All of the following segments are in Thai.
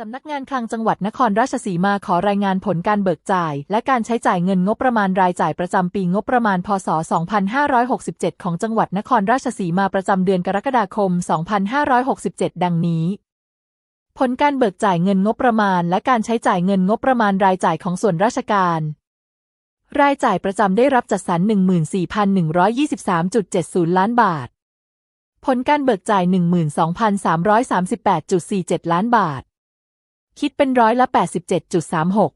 สำนักงานคลังจังหวัดนครราชสีมาขอรายงานผลการเบิกจ่าย และการใช้จ่ายเงินงบประมาณรายจ่ายประจำปีงบประมาณ พศ 2567 ของจังหวัดนครราชสีมาประจำเดือนกรกฎาคม 2567 ดังนี้ ผลการเบิกจ่ายเงินงบประมาณ และการใช้จ่ายเงินงบประมาณรายจ่ายของส่วนราชการ รายจ่ายประจำได้รับจัดสรร 14,123.70 ล้านบาท ผลการเบิกจ่าย 12,338.47 ล้านบาท คิดเป็นร้อยละ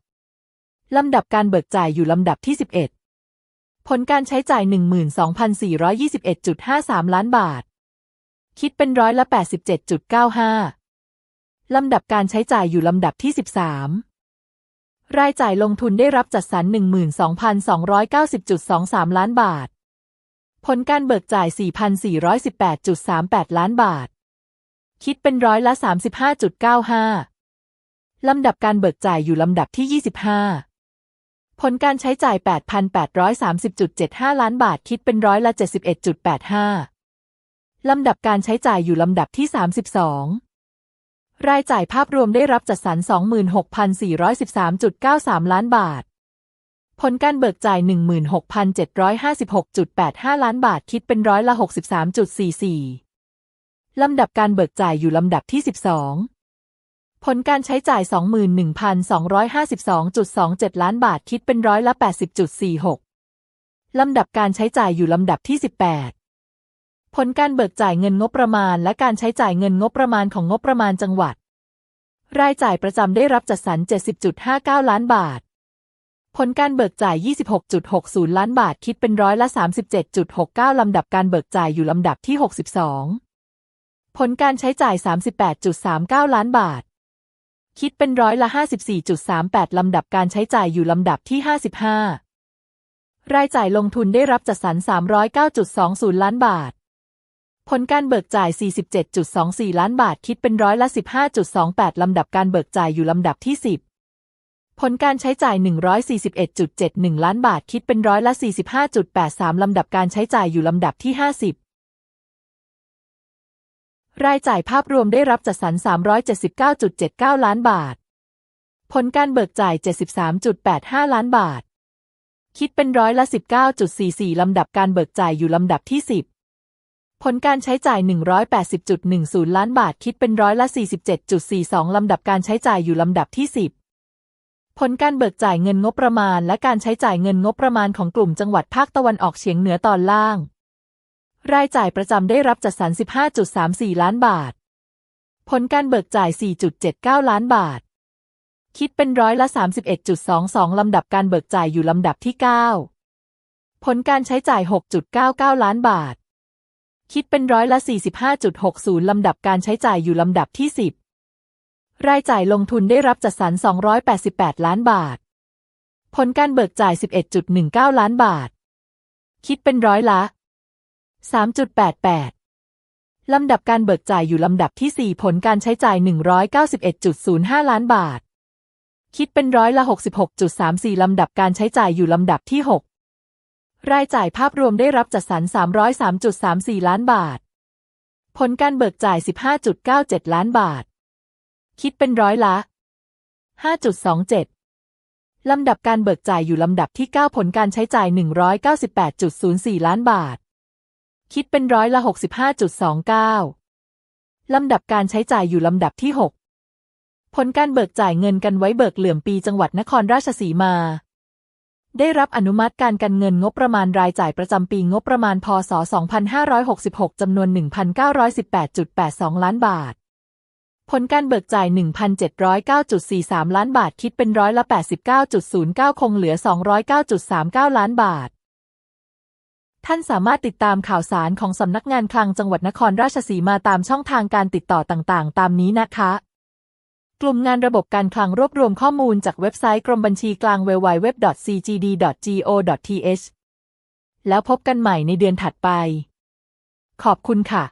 87.36 ลำดับการเบิกจ่ายอยู่ลำดับที่ 11 ผลการใช้จ่าย 12,421.53 ล้านบาท คิดเป็นร้อยละ 87.95 ลำดับการใช้จ่ายอยู่ลำดับที่ 13 รายจ่ายลงทุนได้รับจัดสรร 12,290.23 ล้านบาท ผลการเบิกจ่าย 4,418.38 ล้านบาท คิดเป็นร้อยละ 35.95 ลำดับการเบิกจ่ายอยู่ลำดับที่ 25 ผลการใช้จ่าย 8,830.75 ล้านบาทคิดเป็นร้อยละ 71.85 ลำดับการใช้จ่ายอยู่ลำดับที่ 32 รายจ่ายภาพรวมได้รับจัดสรร 26,413.93 ล้านบาท ผลการเบิกจ่าย 16,756.85 ล้านบาทคิดเป็นร้อยละ 63.44 ลำดับการเบิกจ่ายอยู่ลำดับที่ 12 ผลการใช้จ่าย 21,252.27 ล้านบาทคิดเป็นร้อยละ 80.46 ลำดับการใช้จ่ายอยู่ลำดับที่ 18 ผลการเบิกจ่ายเงินงบประมาณ และการใช้จ่ายเงินงบประมาณของงบประมาณจังหวัด รายจ่ายประจำได้รับจัดสรร 70.59 ล้านบาท ผลการเบิกจ่าย 26.60 ล้านบาทคิดเป็นร้อยละ 37.69 ลำดับการเบิกจ่ายอยู่ลำดับที่ 62 ผลการใช้จ่าย 38.39 ล้านบาท คิดเป็นร้อยละ 54.38 ลำดับการใช้จ่ายอยู่ลำดับที่ 55 รายจ่ายลงทุนได้รับจัดสรร 309.20 ล้านบาท ผลการเบิกจ่าย 47.24 ล้านบาท คิดเป็นร้อยละ 15.28 ลำดับการเบิกจ่ายอยู่ลำดับที่ 10 ผลการใช้จ่าย 141.71 ล้านบาท คิดเป็นร้อยละ 45.83 ลำดับการใช้จ่ายอยู่ลำดับที่ 50 รายจ่ายภาพรวมได้รับจัดสรร 379.79 ล้านบาท ผลการเบิกจ่าย 73.85 ล้านบาท คิดเป็นร้อยละ 19.44 ลำดับการเบิกจ่ายอยู่ลำดับที่ 10 ผลการใช้จ่าย 180.10 ล้านบาท คิดเป็นร้อยละ 47.42 ลำดับการใช้จ่ายอยู่ลำดับที่ 10 ผลการเบิกจ่ายเงินงบประมาณ และการใช้จ่ายเงินงบประมาณของกลุ่มจังหวัดภาคตะวันออกเฉียงเหนือตอนล่าง รายจ่ายประจำได้รับจัดสรร 15.34 ล้านบาท ผลการเบิกจ่าย 4.79 ล้านบาท คิดเป็นร้อยละ 31.22 ลำดับการเบิกจ่ายอยู่ลำดับที่ 9 ผลการใช้จ่าย 6.99 ล้านบาท คิดเป็นร้อยละ 45.60 ลำดับการใช้จ่ายอยู่ลำดับที่ 10 รายจ่ายลงทุนได้รับจัดสรร 288 ล้านบาท ผลการเบิกจ่าย 11.19 ล้านบาท คิดเป็นร้อยละ 3.88 ลำดับการเบิกจ่ายอยู่ลำดับที่ 4 ผลการใช้จ่าย 191.05 ล้านบาท คิดเป็นร้อยละ 66.34 ลำดับการใช้จ่ายอยู่ลำดับที่ 6 รายจ่ายภาพรวมได้รับจัดสรร 303.34 ล้านบาท ผลการเบิกจ่าย 15.97 ล้านบาท คิดเป็นร้อยละ 5.27 ลำดับการเบิกจ่ายอยู่ลำดับที่ 9 ผลการใช้จ่าย 198.04 ล้านบาท คิดเป็นร้อยละ 65.29 ลำดับการใช้จ่ายอยู่ลำดับที่ 6 ผลการเบิกจ่ายเงินกันไว้เบิกเหลื่อมปีจังหวัดนครราชสีมา ได้รับอนุมัติการกันเงินงบประมาณรายจ่ายประจำปีงบประมาณพศ 2566 จำนวน 1,918.82 ล้านบาท ผลการเบิกจ่าย 1,709.43 ล้านบาท คิดเป็นร้อยละ 89.09 คงเหลือ 209.39 ล้านบาท ท่านสามารถติดตามข่าวสารของสำนักงานคลังจังหวัดนครราชสีมาตามช่องทางการติดต่อต่างๆ ตามนี้นะคะ กลุ่มงานระบบการคลังรวบรวมข้อมูลจากเว็บไซต์กรมบัญชีกลาง www.cgd.go.th แล้วพบกันใหม่ในเดือนถัดไป ขอบคุณค่ะ